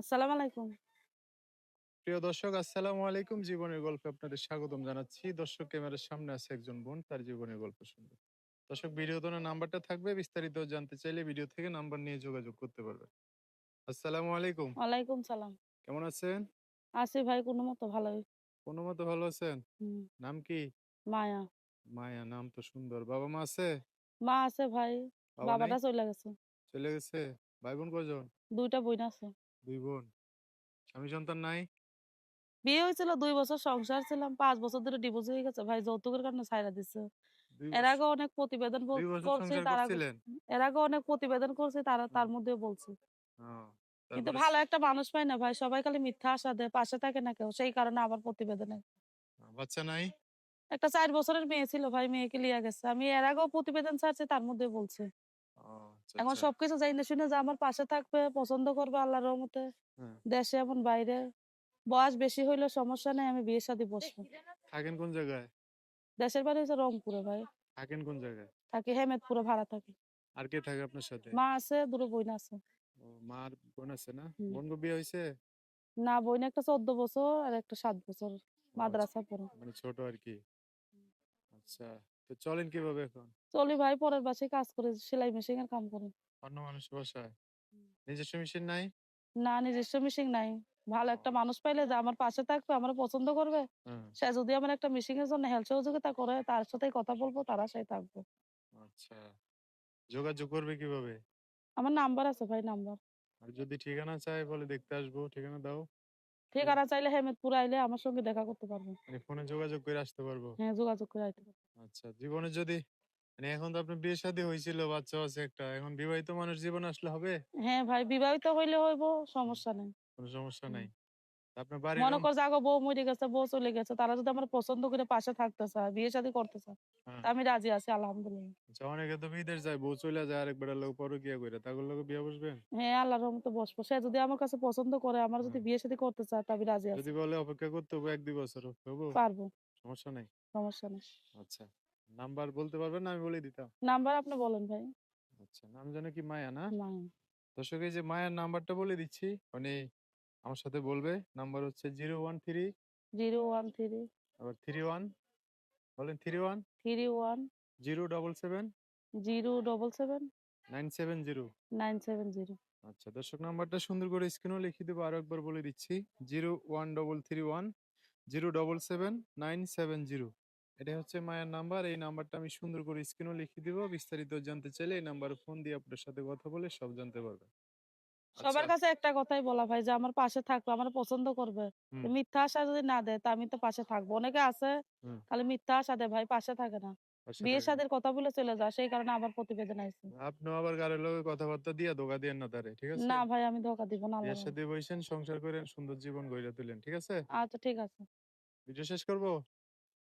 আসসালামু আলাইকুম। প্রিয় দর্শক আসসালামু আলাইকুম। জীবনের গল্পে আপনাদের স্বাগতম জানাচ্ছি। দর্শক ক্যামেরার সামনে আছে একজন বোন তার জীবনের গল্প শুনবে। দর্শক ভিডিও নাম্বারটা থাকবে। বিস্তারিত জানতে চাইলে ভিডিও থেকে নাম্বার নিয়ে যোগাযোগ করতে পারবে আসসালামু আলাইকুম। ওয়ালাইকুম সালাম। কেমন আছেন? আছি ভাই কোনো মতো ভালোই। কোনো মতো ভালো আছেন? নাম কি? মায়া। মায়া নাম তো সুন্দর। বাবা মা আছে? মা আছে ভাই, বাবা বাবাটা চইলা গেছে। চলে গেছে? ভাই বোন কজন ২ টা বইন আছে। দুই বোন স্বামী সন্তান নাই বিয়ে হয়েছিল ২ বছর সংসার ছিলাম। ৫ বছর ধরে ডিভোর্স হয়ে গেছে ভাই যৌতুকের কারণে ছাইড়া দিছে। এর আগে অনেক প্রতিবেদন করছি তার এর আগে অনেক প্রতিবেদন করছি তারা বলছি। হ্যাঁ, কিন্তু ভালো একটা মানুষ পাই না ভাই। সবাই খালি মিথ্যা আশা দেয়, পাশে থাকে না কেউ। সেই কারণে আবার প্রতিবেদনে বাচ্চা নাই একটা চার বছরের মেয়ে ছিল ভাই, মেয়েকে লিয়া গেছে। আমি এর আগেও প্রতিবেদন ছাড়ছি তার মধ্যে বলছি। আচ্ছা এখন আচ্ছা সবকিছু জাইনা শুনে যে আমার পাশে থাকবে, পছন্দ করবে আল্লাহর রহমতে। হ্যাঁ দেশে এমন বাইরে। বয়স বেশি হইলে সমস্যা নেই, আমি বিয়ে শাদী বসবো। থাকেন কোন জায়গায় দেশের বাড়ি হচ্ছে রংপুরে ভাই। থাকেন কোন জায়গায় থাকি হেমেদপুরে ভাড়া থাকি। আর কে থাকে আপনার সাথে মা আছে, দুটো বোন আছে। ও মার বোন আছে না। বোন বিয়ে হয়েছে না বোন একটা ১৪ বছর আর একটা ৭ বছর আচ্ছা, মাদ্রাসা পড়ে। মানে ছোট আর কি আচ্ছা তো চলেন কীভাবে এখন চলি ভাই পরের বাসায় কাজ করে সেলাই মেশিন এর কাম করি। অন্য মানুষের বাসায় নিজস্ব মেশিন নাই না নিজস্ব মেশিন নাই। ভালো একটা মানুষ পাইলে যে আমার পাশে থাকবে, আমার পছন্দ করবে। সে যদি আমার একটা মেশিন এর জন্য হেল্প সহযোগিতা করে তার সাথেই কথা বলব, তার আশায় থাকব। আচ্ছা যোগাযোগ করবে কীভাবে আমার নাম্বার আছে ভাই নাম্বার। আর যদি ঠিকানা চাই বলে দেখতে আসব ঠিকানা দাও ঠিকানা চাইলে হেমেদপুর আইলে আমার সঙ্গে দেখা করতে পারবেন। মানে ফোনে যোগাযোগ করে আসতে পারব হ্যাঁ যোগাযোগ করে আইতে পারবেন। আচ্ছা জীবনে যদি মানে এখন তো আপনার বিয়ে শাদী হয়েছিল বাচ্চা আছে একটা এখন বিবাহিত মানুষ জীবন আসলে হবে হ্যাঁ ভাই বিবাহিত হইলে হইব সমস্যা নাই। কোনো সমস্যা নাই আপনার বাড়ির মনে কর বউ মরে গেছে, বউ চলে গেছে। তারা যদি আমার পছন্দ করে পাশে থাকতে চায়, বিয়ে শাদী করতে চায়, হ্যাঁ তা আমি রাজি আছি আলহামদুলিল্লাহ। আচ্ছা অনেকে তো বিদেশ যায় বউ চলে যায় লোক পরকিয়া করে তাগুলো লোক বিয়ে বসবেন হ্যাঁ আল্লাহর রহমতে বসবো। সে যদি আমার কাছে পছন্দ করে, আমার যদি হ্যাঁ বিয়ে শাদী করতে চায়, তা আমি রাজি আছি। যদি বলে অপেক্ষা করতে হবে এক দুই বছর হব পারব, সমস্যা নাই সমস্যা নেই। আচ্ছা নাম্বার বলতে পারবেন না? আমি বলে দিতাম। নাম্বার আপনি বলেন ভাই। আচ্ছা নাম জানো কি মায়া না। দর্শক এই যে মায়ার নাম্বারটা বলে দিচ্ছি মানে আমার সাথে বলবে। নাম্বার হচ্ছে জিরো ওয়ান থ্রি 013 আবার থ্রি ওয়ান। বলেন three one. 31 zero double seven. 077 nine seven zero. 970 আচ্ছা দর্শক নাম্বারটা সুন্দর করে স্ক্রিনও লিখে দেবো আরও একবার বলে দিচ্ছি। Zero one double three one zero double seven nine seven zero. এটা হচ্ছে মায়ের নাম্বার এই নাম্বারটা আমি সুন্দর করে স্ক্রিনও লিখে দিব বিস্তারিত জানতে চাইলে এই নাম্বারে ফোন দিয়ে আপনার সাথে কথা বলে সব জানতে পারবে আচ্ছা সবার কাছে একটা কথাই বলা ভাই যে আমার পাশে থাকবে, আমার পছন্দ করবে। মিথ্যা আশা যদি না দেয় তা আমি তো পাশে থাকব। অনেকে আছে খালি মিথ্যা আশা দেয় ভাই পাশে থাকে না। বিয়ে শাদীর কথা বলে চলে যায়। সেই কারণে আবার প্রতিবেদন আইছে। আপনিও আবার কারোর লগে কথাবার্তা দিয়া ধোকা দিয়েন না তারে ঠিক আছে না ভাই আমি ধোকা দিব না বিয়ের আল্লাহর সাথে বইছেন সংসার করেন সুন্দর জীবন গড়ে তুলেন ঠিক আছে আচ্ছা ঠিক আছে। ভিডিও শেষ করব